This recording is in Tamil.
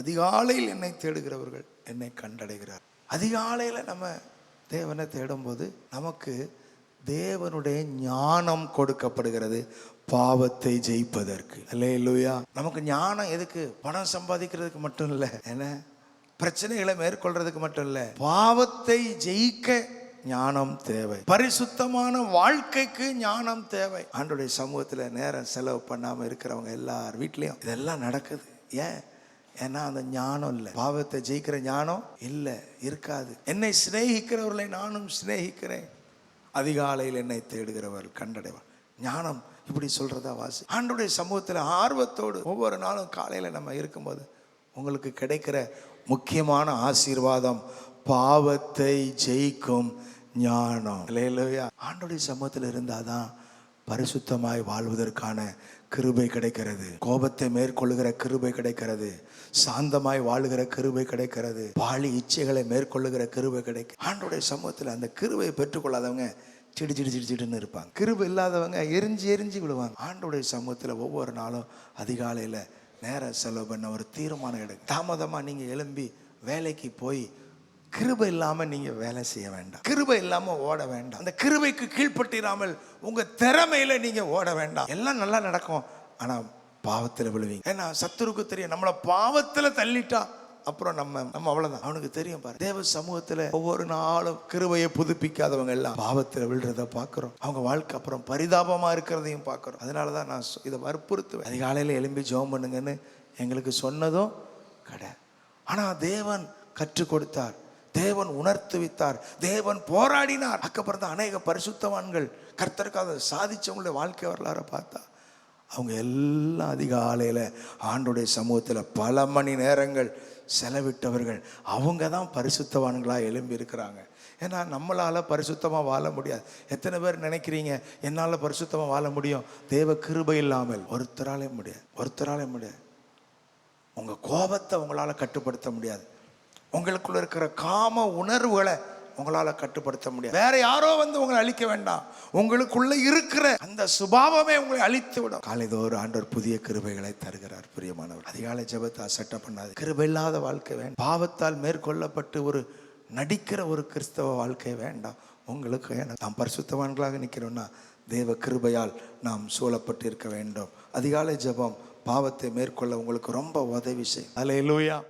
அதிகாலையில் என்னை தேடுகிறவர்கள் என்னை கண்டடைகிறார். அதிகாலையில் நம்ம தேவனை தேடும்போது நமக்கு தேவனுடைய ஞானம் கொடுக்கப்படுகிறது. பாவத்தை ஜெயிப்பதற்கு. அல்லேலூயா. நமக்கு ஞானம் எதுக்கு? பணம் சம்பாதிக்கிறதுக்கு மட்டும் இல்லை. என்ன? பிரச்சனைகளை மேற்கொள்றதுக்கு மட்டும் இல்லை. பாவத்தை ஜெயிக்க ஞானம் தேவை. பரிசுத்தமான வாழ்க்கைக்கு ஞானம் தேவை. ஆண்டுடைய சமூகத்தில் நேரம் செலவு பண்ணாமல் இருக்கிறவங்க எல்லார் வீட்லேயும் இதெல்லாம் நடக்குது. ஏன்? ஏன்னா அந்த ஞானம் இல்லை. பாவத்தை ஜெயிக்கிற ஞானம் இல்லை இருக்காது. என்னை சிநேகிக்கிறவர்களை நானும் சிநேகிக்கிறேன். அதிகாலையில் என்னை தேடுகிறவர் கண்டடைவார். ஞானம் இப்படி சொல்கிறதா வாசி. ஆண்டுடைய சமூகத்தில் ஆர்வத்தோடு ஒவ்வொரு நாளும் காலையில் நம்ம இருக்கும்போது உங்களுக்கு கிடைக்கிற முக்கியமான ஆசீர்வாதம் பாவத்தை ஜெயிக்கும் ஞானம். இல்லையா ஆண்டுடைய சமூகத்தில் இருந்தால் தான் பரிசுத்தமாய் வாழ்வதற்கான கிருபை கிடைக்கிறது. கோபத்தை மேற்கொள்ளுகிற கிருபை கிடைக்கிறது. சாந்தமாய் வாழுகிற கிருபை கிடைக்கிறது. பாலி இச்சைகளை மேற்கொள்ளுகிற கிருபை கிடைக்கும் ஆண்டுடைய சமூகத்தில் அந்த கிருபையை பெற்றுக்கொள்ளாதவங்க சிடி சிடி சிடி சிடுன்னு இருப்பாங்க. கிருபை இல்லாதவங்க எரிஞ்சு எரிஞ்சு விடுவாங்க ஆண்டுடைய சமூகத்தில் ஒவ்வொரு நாளும் அதிகாலையில் நேரம் செலவு பண்ண ஒரு தீர்மானம் எடுக்கும் தாமதமாக நீங்கள் எழும்பி வேலைக்கு போய் கிருபை இல்லாமல் நீங்கள் வேலை செய்ய வேண்டாம். கிருபை இல்லாமல் ஓட வேண்டாம். அந்த கிருபைக்கு கீழ்ப்பட்டிராமல் உங்கள் திறமையில நீங்கள் ஓட வேண்டாம். எல்லாம் நல்லா நடக்கும். ஆனால் பாவத்தில் விழுவீங்க. ஏன்னா சத்துருக்கு தெரியும். நம்மளை பாவத்தில் தள்ளிட்டா அப்புறம் நம்ம நம்ம அவ்வளோதான் அவனுக்கு தெரியும் பாரு. தேவ சமூகத்தில் ஒவ்வொரு நாளும் கிருபையை புதுப்பிக்காதவங்க எல்லாம் பாவத்தில் விழுறத பார்க்குறோம். அவங்க வாழ்க்கை அப்புறம் பரிதாபமாக இருக்கிறதையும் பார்க்குறோம். அதனால தான் நான் சொ- இதை வற்புறுத்துவேன். அதிகாலையில் எழும்பி ஜோம் பண்ணுங்கன்னு எங்களுக்கு சொன்னதும் கடை. ஆனால் தேவன் கற்றுக் கொடுத்தார். தேவன் உணர்த்துவித்தார் தேவன் போராடினார். அக்கப்புறம் தான் அநேக பரிசுத்தவான்கள் கர்த்தருக்காக சாதிச்சவங்களுடைய வாழ்க்கை வரலாறை பார்த்தா அவங்க எல்லாம் அதிகாலையில் ஆண்டுடைய சமூகத்தில் பல மணி நேரங்கள் செலவிட்டவர்கள். அவங்க தான் பரிசுத்தவான்களாக எழும்பி இருக்கிறாங்க. ஏன்னா நம்மளால் பரிசுத்தமாக வாழ முடியாது. எத்தனை பேர் நினைக்கிறீங்க என்னால் பரிசுத்தமாக வாழ முடியும்? தேவ கிருபை இல்லாமல் ஒருத்தராலே முடியாது. ஒருத்தராலே முடியாது. உங்கள் கோபத்தை உங்களால் கட்டுப்படுத்த முடியாது. உங்களுக்குள்ள இருக்கிற காம உணர்வுகளை உங்களால் கட்டுப்படுத்த முடியாது. வேற யாரோ வந்து உங்களை அழிக்க வேண்டாம். உங்களுக்குள்ள இருக்கிற அந்த சுபாவமே உங்களை அழித்து விடும் காலைதோறு ஆண்டவர் புதிய கிருபைகளை தருகிறார் பிரியமானவர். அதிகாலை ஜபத்தை அசட்ட பண்ணாது கிருபை இல்லாத வாழ்க்கை வேண்டாம். பாவத்தால் மேற்கொள்ளப்பட்டு ஒரு நடிக்கிற ஒரு கிறிஸ்தவ வாழ்க்கை வேண்டாம். உங்களுக்கு நாம் பரிசுத்தவான்களாக நிற்கிறோம்னா தேவ கிருபையால் நாம் சூழப்பட்டு இருக்க வேண்டும். அதிகாலை ஜெபம் பாவத்தை மேற்கொள்ள உங்களுக்கு ரொம்ப உதவி செய்யும். அலையிலூயா